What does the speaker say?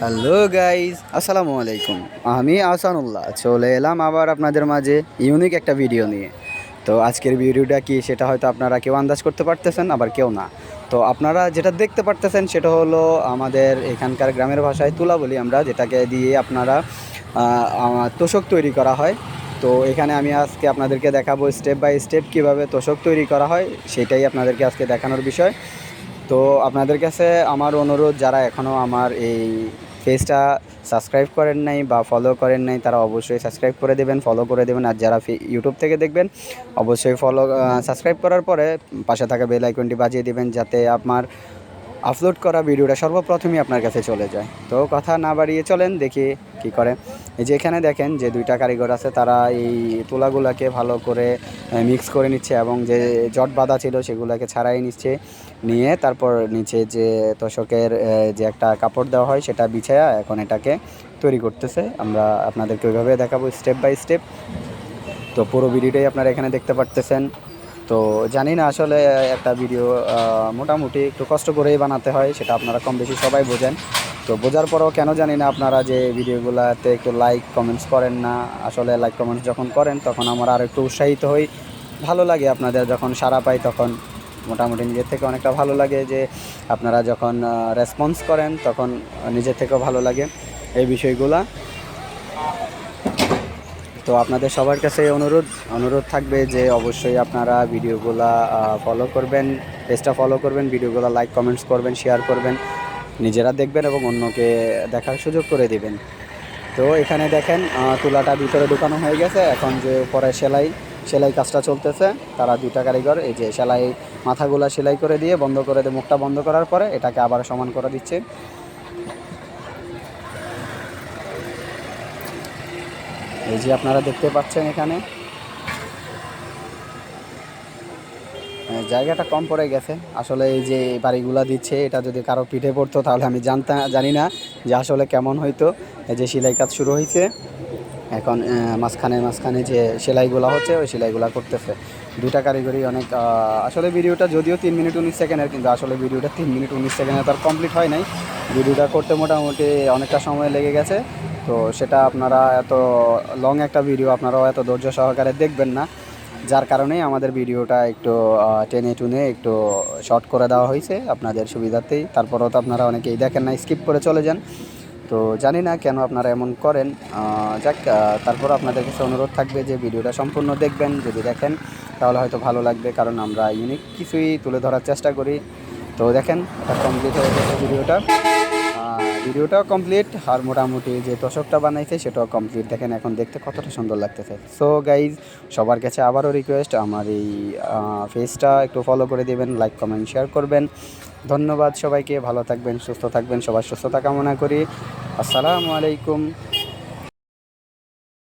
Hello guys আসসালামু আলাইকুম আমি আসানুল্লাহ চলে এলাম আবার আপনাদের মাঝে ইউনিক একটা ভিডিও নিয়ে। তো আজকের ভিডিওটা কি সেটা হয়তো আপনারা কেউ আন্দাজ করতে পারতেছেন, আবার কেউ না। তো আপনারা যেটা দেখতে পারতেছেন সেটা হলো আমাদের এখানকার গ্রামের ভাষায় তুলা বলি আমরা, যেটাকে দিয়ে আপনারা তোষক তৈরি করা হয়। তো এখানে আমি আজকে আপনাদেরকে দেখাবো স্টেপ বাই স্টেপ কীভাবে তোষক তৈরি করা হয়, সেটাই আপনাদেরকে আজকে দেখানোর বিষয়। তো আপনাদের কাছে আমার অনুরোধ, যারা এখনও আমার এই পেজটা সাবস্ক্রাইব করেন নাই বা ফলো করেন নাই, তারা অবশ্যই সাবস্ক্রাইব করে দেবেন ফলো করে দেবেন। আর যারা ইউটিউব থেকে দেখবেন, অবশ্যই ফলো সাবস্ক্রাইব করার পরে পাশে থাকা বেল আইকনটি বাজিয়ে দেবেন, যাতে আপনার আপলোড করা ভিডিওটা সর্বপ্রথমই আপনার কাছে চলে যায়। তো কথা না বাড়িয়ে চলেন, দেখি কি করে। যে এখানে দেখেন যে দুইটা কারিগর আছে, তারা এই তুলাগুলাকে ভালো করে মিক্স করে নিচ্ছে এবং যে জট বাঁধা ছিল সেগুলোকে ছাড়াই নিচ্ছে। নিয়ে তারপর নিচে যে তোষকের যে একটা কাপড় দেওয়া হয় সেটা বিছায়া এখন এটাকে তৈরি করতেছে। আমরা আপনাদেরকে ওইভাবে দেখাবো স্টেপ বাই স্টেপ তো পুরো ভিডিওটাই আপনারা এখানে দেখতে পারতেছেন। তো জানি না আসলে একটা ভিডিও মোটামুটি একটু কষ্ট করেই বানাতে হয়, সেটা আপনারা কম বেশি সবাই বোঝেন। তো বোঝার পরেও কেন জানি না আপনারা যে ভিডিওগুলোতে একটু লাইক কমেন্টস করেন না, আসলে লাইক কমেন্টস যখন করেন, তখন আমার আর একটু উৎসাহিত হই। ভালো লাগে আপনাদের যখন সাড়া পাই, তখন মোটামুটি নিজের থেকে অনেকটা ভালো লাগে যে আপনারা যখন রেসপন্স করেন, তখন নিজের থেকেও ভালো লাগে এই বিষয়গুলা। তো আপনাদের সবার কাছে অনুরোধ অনুরোধ থাকবে যে অবশ্যই আপনারা ভিডিওগুলা ফলো করবেন পেজটা ফলো করবেন, ভিডিওগুলো লাইক কমেন্টস করবেন শেয়ার করবেন, নিজেরা দেখবেন এবং অন্যকে দেখার সুযোগ করে দিবেন। তো এখানে দেখেন তুলাটা ভিতরে ঢুকানো হয়ে গেছে। এখন যে পরে সেলাই সেলাই কাজটা চলতেছে, তারা দুইটা কারিগর, এই যে সেলাই মাথাগুলা সেলাই করে দিয়ে বন্ধ করে দিয়ে মুখটা বন্ধ করার পরে এটাকে আবার সমান করে দিচ্ছে। এই যে আপনারা দেখতে পাচ্ছেন এখানে। জায়গাটা কম পড়ে গেছে। আসলে এই যে বাড়িগুলা দিচ্ছে, এটা যদি কারও পিঠে পড়তো, তাহলে আমি জানতাম জানি না যে আসলে কেমন হইতো। এই যে সেলাই কাজ শুরু হয়েছে এখন মাঝখানে মাঝখানে যে সেলাইগুলো হচ্ছে, ওই সেলাইগুলো করতেছে। দুইটা কারিগরি অনেক আসলে ভিডিওটা যদিও তিন মিনিট উনিশ সেকেন্ডের, কিন্তু আসলে ভিডিওটা তিন মিনিট উনিশ সেকেন্ডে তার কমপ্লিট হয় নাই। ভিডিওটা করতে মোটামুটি অনেকটা সময় লেগে গেছে। তো সেটা আপনারা এত লং একটা ভিডিও আপনারাও এত ধৈর্য সহকারে দেখবেন না। যার কারণেই আমাদের ভিডিওটা একটু টেনে টুনে একটু শর্ট করে দেওয়া হয়েছে আপনাদের সুবিধাতেই তারপরেও তো আপনারা অনেকেই দেখেন না স্কিপ করে চলে যান। তো জানি না কেন আপনারা এমন করেন। যাক তারপর আপনাদের কাছে অনুরোধ থাকবে যে ভিডিওটা সম্পূর্ণ দেখবেন, যদি দেখেন, তাহলে হয়তো ভালো লাগবে, কারণ আমরা ইউনিক কিছুই তুলে ধরার চেষ্টা করি। তো দেখেন, এটা কমপ্লিট হয়ে গেছে ভিডিওটা ভিডিওটাও কমপ্লিট আর মোটামুটি যে তোষকটা বানাইছে সেটাও কমপ্লিট দেখেন এখন দেখতে কতটা সুন্দর লাগতেছে। সো গাইজ সবার কাছে আবারও রিকোয়েস্ট আমার এই ফেসটা একটু ফলো করে দেবেন লাইক কমেন্ট শেয়ার করবেন। ধন্যবাদ সবাইকে, ভালো থাকবেন, সুস্থ থাকবেন, সবার সুস্থতা কামনা করি। আসসালামু আলাইকুম।